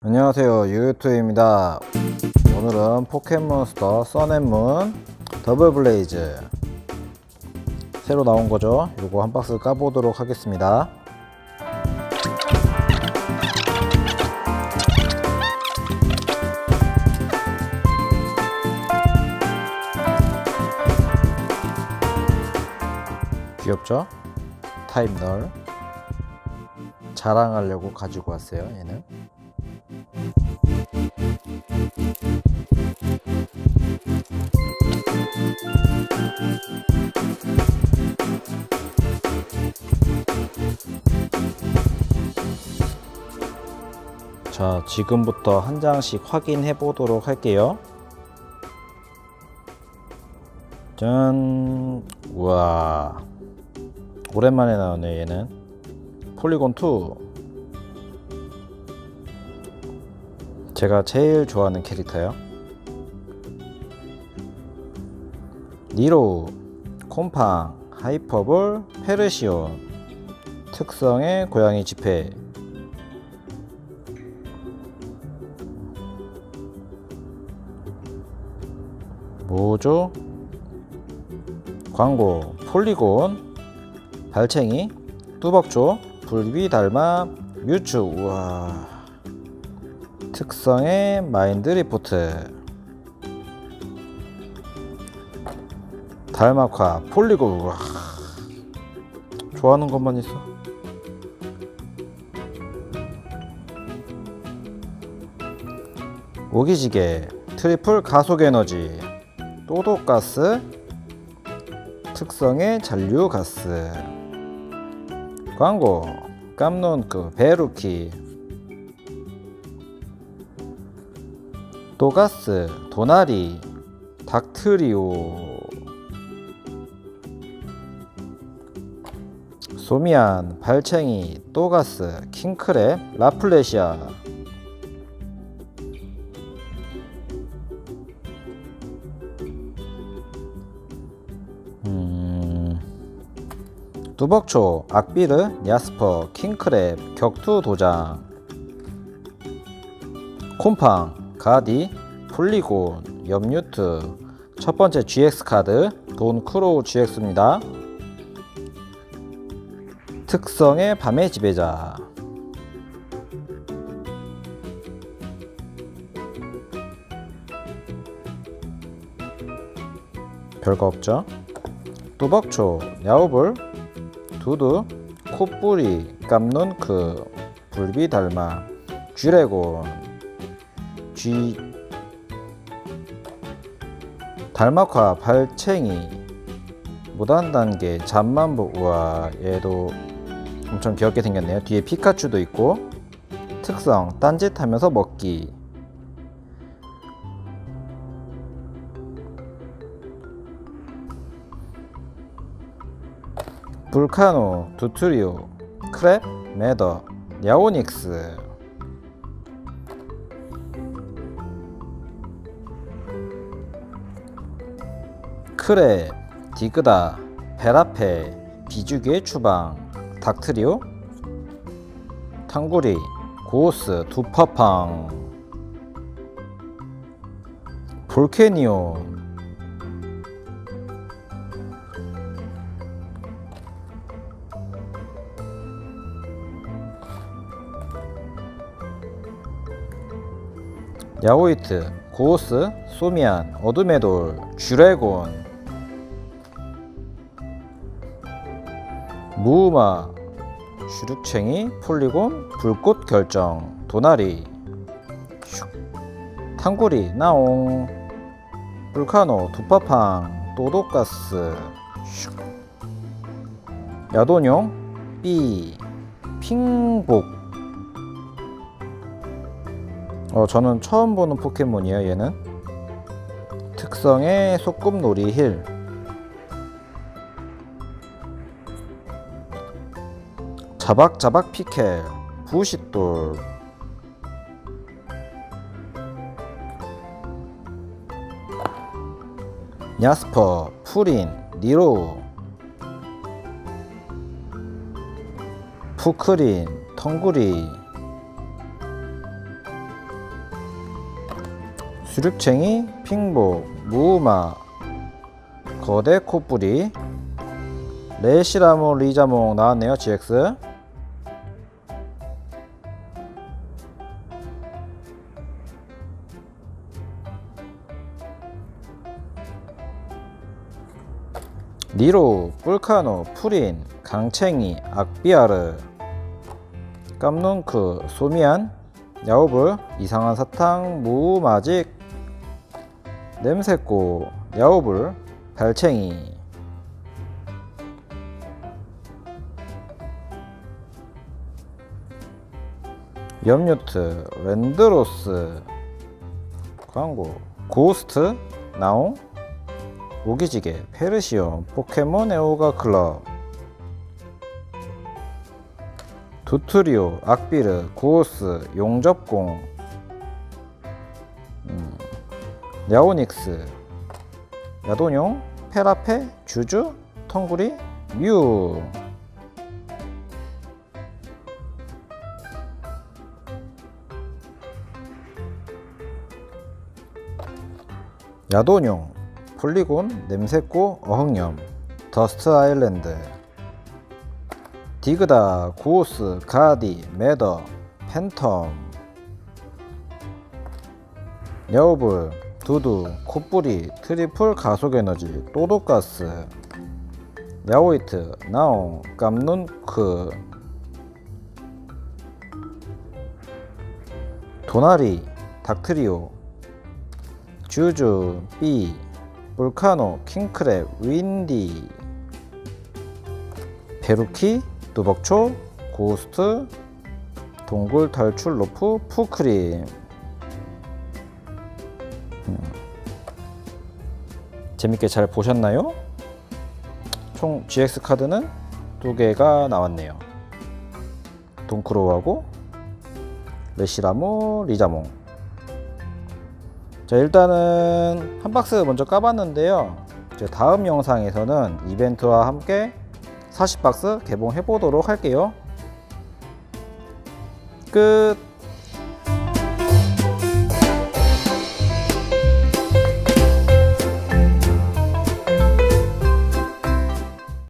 안녕하세요. 유유투입니다. 오늘은 포켓몬스터 써앤문 더블 블레이즈 새로 나온 거죠? 요거 한 박스 까보도록 하겠습니다 귀엽죠? 타임널 자랑하려고 가지고 왔어요 얘는 자, 지금부터 한 장씩 확인해 보도록 할게요. 짠, 우와, 오랜만에 나오네 얘는. 폴리곤 2. 제가 제일 좋아하는 캐릭터요. 니로, 콤팡, 하이퍼볼, 페르시온. 특성의 고양이 지폐. 뭐죠? 광고 폴리곤 발챙이 뚜벅조 불비 달마 뮤츠. 우와. 특성의 마인드 리포트. 달막화 폴리곤 우와. 좋아하는 것만 있어? 오기지개 트리플 가속 에너지 또도가스 특성의 잔류가스 광고. 깜논크 베루키. 또가스 도나리 닥트리오. 소미안 발챙이 또가스 킹크랩 라플레시아 뚜벅초, 악비르, 야스퍼, 킹크랩, 격투 도장, 콤팡, 가디, 폴리곤, 염유트, 첫 번째 GX 카드, 돈 크로우 GX입니다. 특성의 밤의 지배자. 별거 없죠? 뚜벅초, 야오볼, 두두, 콧뿌리, 깜눈크, 불비달마, 쥐레곤, 쥐, 달막화, 발챙이, 무단단계, 잠만보, 우와, 얘도 엄청 귀엽게 생겼네요. 뒤에 피카츄도 있고, 특성, 딴짓하면서 먹기, 불카노, 두트리오, 크랩, 메더, 야오닉스. 크랩, 디그다, 베라페, 비주기의 추방, 닥트리오, 탕구리, 고스, 두파팡, 볼케니온, 야오이트, 고스, 소미안, 어둠의 돌, 쥐레곤, 무우마, 슈룩챙이, 폴리곤, 불꽃 결정, 도나리, 슉, 탕구리, 나옹, 불카노, 두파팡, 또도가스, 슉, 야도뇽, 삐, 핑복, 어, 저는 처음 보는 포켓몬이에요, 얘는. 특성의 소꿉놀이 힐. 자박자박 피켈, 부싯돌. 야스퍼, 푸린, 니로 푸크린, 텅구리 수륙챙이, 핑복, 무우마 거대 코뿌리 레시라모 리자몽 나왔네요 GX 니로, 뿔카노, 푸린, 강챙이, 악비아르, 깜눈크, 소미안, 야오블, 이상한 사탕, 무마직, 냄새꼬, 야오블, 발챙이, 염유트, 랜드로스, 광고, 고스트, 나옹, 오기지게, 페르시온, 포켓몬 에오가 클럽 두트리오, 악비르, 구오스, 용접공 야오닉스 야도뇽, 페라페, 주주, 텅구리, 뮤. 야도뇽, 폴리곤, 냄새꼬, 어흥염, 더스트 아일랜드, 디그다, 구오스, 가디, 매더, 팬텀, 여우불, 두두, 콧뿌리, 트리플 가속에너지, 또도가스, 야오이트, 나옹, 깜눈크, 도나리, 닥트리오, 주주, 삐, 볼카노, 킹크랩, 윈디, 베루키, 뚜벅초, 고스트, 동굴 탈출 로프, 푸크림. 재밌게 잘 보셨나요? 총 GX 카드는 두 개가 나왔네요. 동크로우하고 레시라모, 리자몽. 자 일단은 한 박스 먼저 까봤는데요 이제 다음 영상에서는 이벤트와 함께 40박스 개봉해 보도록 할게요 끝